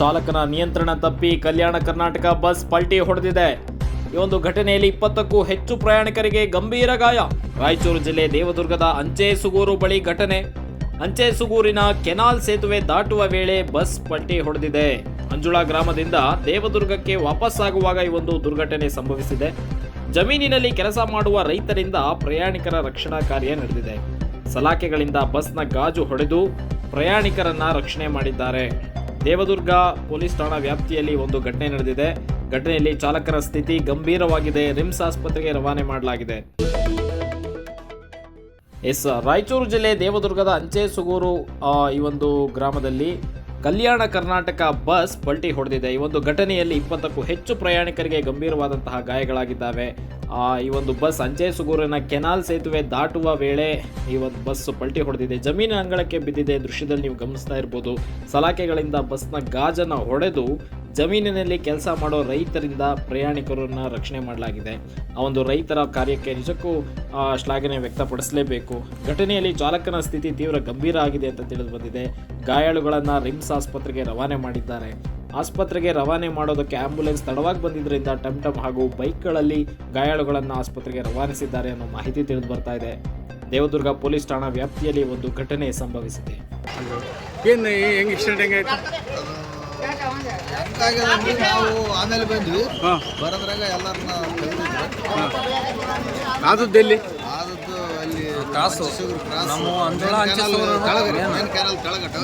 ಚಾಲಕನ ನಿಯಂತ್ರಣ ತಪ್ಪಿ ಕಲ್ಯಾಣ ಕರ್ನಾಟಕ ಬಸ್ ಪಲ್ಟಿ ಹೊಡೆದಿದೆ. ಈ ಒಂದು ಘಟನೆಯಲ್ಲಿ ಇಪ್ಪತ್ತಕ್ಕೂ ಹೆಚ್ಚು ಪ್ರಯಾಣಿಕರಿಗೆ ಗಂಭೀರ ಗಾಯ. ರಾಯಚೂರು ಜಿಲ್ಲೆ ದೇವದುರ್ಗದ ಅಂಚೆ ಸುಗೂರು ಬಳಿ ಘಟನೆ. ಅಂಚೆ ಸುಗೂರಿನ ಕೆನಾಲ್ ಸೇತುವೆ ದಾಟುವ ವೇಳೆ ಬಸ್ ಪಲ್ಟಿ ಹೊಡೆದಿದೆ. ಅಂಜುಳ ಗ್ರಾಮದಿಂದ ದೇವದುರ್ಗಕ್ಕೆ ವಾಪಸ್ಸಾಗುವಾಗ ಈ ಒಂದು ದುರ್ಘಟನೆ ಸಂಭವಿಸಿದೆ. ಜಮೀನಿನಲ್ಲಿ ಕೆಲಸ ಮಾಡುವ ರೈತರಿಂದ ಪ್ರಯಾಣಿಕರ ರಕ್ಷಣಾ ಕಾರ್ಯ ನಡೆದಿದೆ. ಸಲಾಕೆಗಳಿಂದ ಬಸ್ನ ಗಾಜು ಹೊಡೆದು ಪ್ರಯಾಣಿಕರನ್ನ ರಕ್ಷಣೆ ಮಾಡಿದ್ದಾರೆ. ದೇವದುರ್ಗ ಪೊಲೀಸ್ ಠಾಣಾ ವ್ಯಾಪ್ತಿಯಲ್ಲಿ ಒಂದು ಘಟನೆ ನಡೆದಿದೆ. ಘಟನೆಯಲ್ಲಿ ಚಾಲಕರ ಸ್ಥಿತಿ ಗಂಭೀರವಾಗಿದೆ. ರಿಮ್ಸ್ ಆಸ್ಪತ್ರೆಗೆ ರವಾನೆ ಮಾಡಲಾಗಿದೆ. ಎಸ್ ರಾಯಚೂರು ಜಿಲ್ಲೆ ದೇವದುರ್ಗದ ಅಂಚೆ ಸುಗೂರು ಆ, ಈ ಒಂದು ಗ್ರಾಮದಲ್ಲಿ ಕಲ್ಯಾಣ ಕರ್ನಾಟಕ ಬಸ್ ಪಲ್ಟಿ ಹೊಡೆದಿದೆ. ಈ ಒಂದು ಘಟನೆಯಲ್ಲಿ ಇಪ್ಪತ್ತಕ್ಕೂ ಹೆಚ್ಚು ಪ್ರಯಾಣಿಕರಿಗೆ ಗಂಭೀರವಾದಂತಹ ಗಾಯಗಳಾಗಿದ್ದಾವೆ. ಈ ಒಂದು ಬಸ್ ಅಂಚೆ ಸುಗೂರಿನ ಕೆನಾಲ್ ಸೇತುವೆ ದಾಟುವ ವೇಳೆ ಈ ಒಂದು ಬಸ್ ಪಲ್ಟಿ ಹೊಡೆದಿದೆ. ಜಮೀನಿನ ಅಂಗಳಕ್ಕೆ ಬಿದ್ದಿದೆ. ದೃಶ್ಯದಲ್ಲಿ ನೀವು ಗಮನಿಸ್ತಾ ಇರ್ಬೋದು. ಸಲಾಕೆಗಳಿಂದ ಬಸ್ನ ಗಾಜನ್ನು ಹೊಡೆದು ಜಮೀನಿನಲ್ಲಿ ಕೆಲಸ ಮಾಡೋ ರೈತರಿಂದ ಪ್ರಯಾಣಿಕರನ್ನ ರಕ್ಷಣೆ ಮಾಡಲಾಗಿದೆ. ಆ ಒಂದು ರೈತರ ಕಾರ್ಯಕ್ಕೆ ನಿಜಕ್ಕೂ ಶ್ಲಾಘನೆ ವ್ಯಕ್ತಪಡಿಸಲೇಬೇಕು. ಘಟನೆಯಲ್ಲಿ ಚಾಲಕನ ಸ್ಥಿತಿ ತೀವ್ರ ಗಂಭೀರ ಆಗಿದೆ ಅಂತ ತಿಳಿದು ಬಂದಿದೆ. ಗಾಯಾಳುಗಳನ್ನು ರಿಮ್ಸ್ ಆಸ್ಪತ್ರೆಗೆ ರವಾನೆ ಮಾಡಿದ್ದಾರೆ. ಆಸ್ಪತ್ರೆಗೆ ರವಾನೆ ಮಾಡೋದಕ್ಕೆ ಆಂಬ್ಯುಲೆನ್ಸ್ ತಡವಾಗಿ ಬಂದಿದ್ದರಿಂದ ಟಮ್ ಟಮ್ ಹಾಗೂ ಬೈಕ್ಗಳಲ್ಲಿ ಗಾಯಾಳುಗಳನ್ನು ಆಸ್ಪತ್ರೆಗೆ ರವಾನಿಸಿದ್ದಾರೆ ಅನ್ನೋ ಮಾಹಿತಿ ತಿಳಿದು ಬರ್ತಾ ಇದೆ. ದೇವದುರ್ಗ ಪೊಲೀಸ್ ಠಾಣಾ ವ್ಯಾಪ್ತಿಯಲ್ಲಿ ಒಂದು ಘಟನೆ ಸಂಭವಿಸಿದೆ. ಏನು ಹೆಂಗೆ ಇನ್ಸಿಡೆಂಟ್ ನಾವು ಆಮೇಲೆ ಬಂದ್ವಿ. ಬರೋದ್ರಾಗ ಎಲ್ಲರನ್ನ ಆದದ್ದು ಎಲ್ಲಿ? ಕ್ರಾಸು. ನಮ್ಮ ಅಂಜೋಳ ಅಂಚೆ?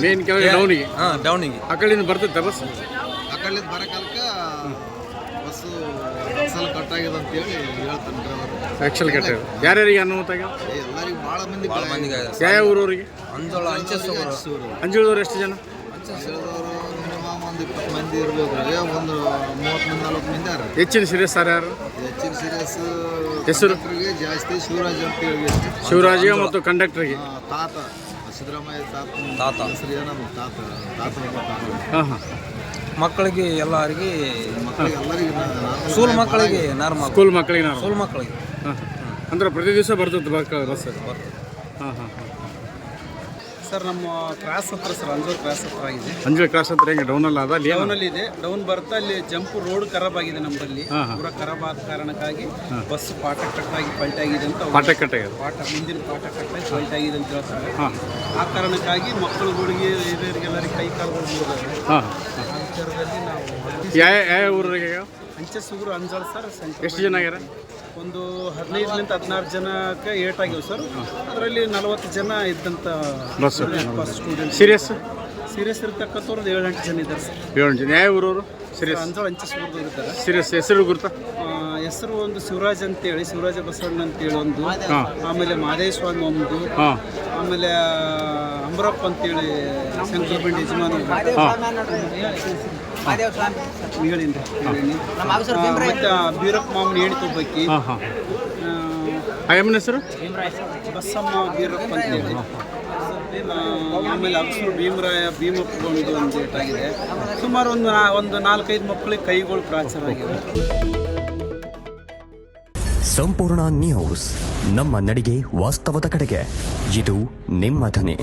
ಮೇನ್ ಕೆಳಗೆ ಡೌನಿಗೆ. ಹಾಂ ಡೌನಿಗೆ. ಆ ಕಡೆಯಿಂದ ಬರ್ತೈತೆ ಬಸ್? ಆ ಕಡೆಯಿಂದ ಬರೋ ಕಾಲಕ್ಕೆ ಬಸ್ಸು ಅಸಲ್ ಕಟ್ಟಾಗಿದೆ ಅಂತೇಳಿ ಹೇಳ್ತಾನೆ ಡ್ರೈವರ್ ಆ್ಯಕ್ಚುಲ್ ಕೆಟ್ಟ ಯಾರ್ಯಾರಿಗೆ ಅನುಮತ? ಎಲ್ಲರಿಗೂ ಭಾಳ ಮಂದಿ ಭಾಳ ಮಂದಿಗೆ ಯಾವ ಊರವರಿಗೆ? ಅಂಜೋಳ ಅಂಚೆ ಅಂಜೋಳದವ್ರು ಎಷ್ಟು ಜನ? ಮಿನಿಮಮ್ ಒಂದು ಇಪ್ಪತ್ತು ಮಂದಿ ಇರ್ಬೇಕು ರೀ ಒಂದು ಮೂವತ್ತು ಮಂದಿ ನಲ್ವತ್ತು ಮಂದಿ ಅರ ಹೆಚ್ಚಿನ ಸೀರಿಯಸ್ ಸರ್ ಯಾರು? ಹೆಚ್ಚಿನ ಸೀರಿಯಸ್ ಹೆಸರು? ಜಾಸ್ತಿ ಶಿವರಾಜ್ ಅಂತ ಹೇಳಿ ಶಿವರಾಜಿಗೆ ಮತ್ತು ಕಂಡಕ್ಟರ್ಗೆ ತಾತ. ಸಿದ್ದರಾಮಯ್ಯ ತಾತ. ತಾತ. ಹೆಸರು ಏನಮ್ಮ ತಾತ. ತಾತ ತಾತ. ಹಾಂ ಹಾಂ. ಮಕ್ಕಳಿಗೆ ಎಲ್ಲರಿಗೆ ಮಕ್ಕಳಿಗೆ ಎಲ್ಲರಿಗೂ ನಾರ್ಮಲ್ ಸ್ಕೂಲ್ ಮಕ್ಕಳಿಗೆ ನಾರ್ಮಲ್ ಸ್ಕೂಲ್ ಮಕ್ಕಳಿಗೆ ನಾನು ಸ್ಕೂಲ್ ಮಕ್ಕಳಿಗೆ. ಹಾಂ ಅಂದ್ರೆ ಪ್ರತಿ ದಿವಸ ಬರ್ತದೆ ಬಸ್? ಬಸ್ ಹಾಂ ಹಾಂ ಹಾಂ. ಸರ್ ನಮ್ಮ ಕ್ರಾಸ್ ಹತ್ರ ಸರ್ ಅಂಜೂರ್ ಕ್ರಾಸ್ ಹತ್ರ ಆಗಿದೆ. ಅಂಜುಳ ಕ್ರಾಸ್ ಹತ್ರ ಹೆಂಗೆ? ಡೌನಲ್ಲಿ ಅದ? ಅಲ್ಲಿ ಡೌನಲ್ಲಿ ಇದೆ ಡೌನ್ ಬರ್ತಾ ಅಲ್ಲಿ ಜಂಪ್ ರೋಡ್ ಖರಾಬ್ ಆಗಿದೆ ನಮ್ಮಲ್ಲಿ. ಪೂರ ಖರಾಬ್ ಆದ ಕಾರಣಕ್ಕಾಗಿ ಬಸ್ ಪಾಠ ಕಟ್ಟಾಗಿ ಪಲ್ಟ್ ಆಗಿದೆ ಅಂತ ಪಾಠ ಕಟ್ಟಾಗ್ಯದ ಪಾಠ ಮುಂದಿನ ಪಾಠ ಕಟ್ಟಾಗಿ ಪಲ್ಟ್ ಆಗಿದೆ ಅಂತ ಹೇಳ್ತಾರೆ. ಹಾಂ. ಆ ಕಾರಣಕ್ಕಾಗಿ ಮಕ್ಕಳು ಹುಡುಗಿ ಹಿರಿಯರಿಗೆಲ್ಲರಿಗೆ ಕೈ ಕಾಲುಗಳು ಆ ವಿಚಾರದಲ್ಲಿ ನಾವು ಯಾವ ಯಾವ ಊರಿಗೆ? ಅಂಚೆ ಸುಗುರು ಅಂಜಾಳ ಸರ್ ಎಷ್ಟು ಜನ ಆಗ್ಯಾರ ಒಂದು ಹದಿನೈದರಿಂದ ಹದಿನಾರು ಜನಕ್ಕೆ ಏಟ್ ಆಗಿವೆ ಸರ್. ಅದರಲ್ಲಿ ನಲವತ್ತು ಜನ ಇದ್ದಂಥ ಸ್ಟೂಡೆಂಟ್ ಸೀರಿಯಸ್ ಸೀರಿಯಸ್ ಇರ್ತಕ್ಕಂಥವ್ರು ಏಳೆಂಟು ಏಳು ಎಂಟು ಜನ ಇದ್ದಾರೆ ಸರ್. ಏಳು ಜನ. ಯಾವ ಊರವರು? ಸೀರಿಯಸ್ ಅಂಜಾಳ ಇರ್ತಾರೆ ಸೀರಿಯಸ್ ಹೆಸರು ಗುರುತಾ? ಹೆಸರು ಒಂದು ಶಿವರಾಜ್ ಅಂತೇಳಿ ಶಿವರಾಜ ಬಸವಣ್ಣ ಅಂತೇಳಿ ಒಂದು. ಆಮೇಲೆ ಸ್ವಾಮಿ ಒಂದು. ಆಮೇಲೆ ಅಂಬರಪ್ಪ ಅಂತೇಳಿ ಶಂಕರ್ ಬಂಡಿ ಯಜಮಾನ ಮತ್ತೆ ಬೀರಪ್ಪ ಮಾಮನ ಹಾಂ ಹಾಂ. ಹೆಸರು? ಬೀರಪ್ಪ ಆ, ಆಮೇಲೆ ಅಕ್ಷರು ಭೀಮರಾಯ ಭೀಮಪ್ಪ ಒಂದು ಒಂದು ಏಟಾಗಿದೆ ಸುಮಾರು ಒಂದು ಒಂದು ನಾಲ್ಕೈದು ಮಕ್ಕಳಿಗೆ ಕೈಗಳು ಪ್ರಾಚಾರ ಆಗಿದೆ. ಸಂಪೂರ್ಣ ನ್ಯೂಸ್ ನಮ್ಮ ನಡಿಗೆ ವಾಸ್ತವದ ಕಡೆಗೆ. ಇದು ನಿಮ್ಮ ಧ್ವನಿ.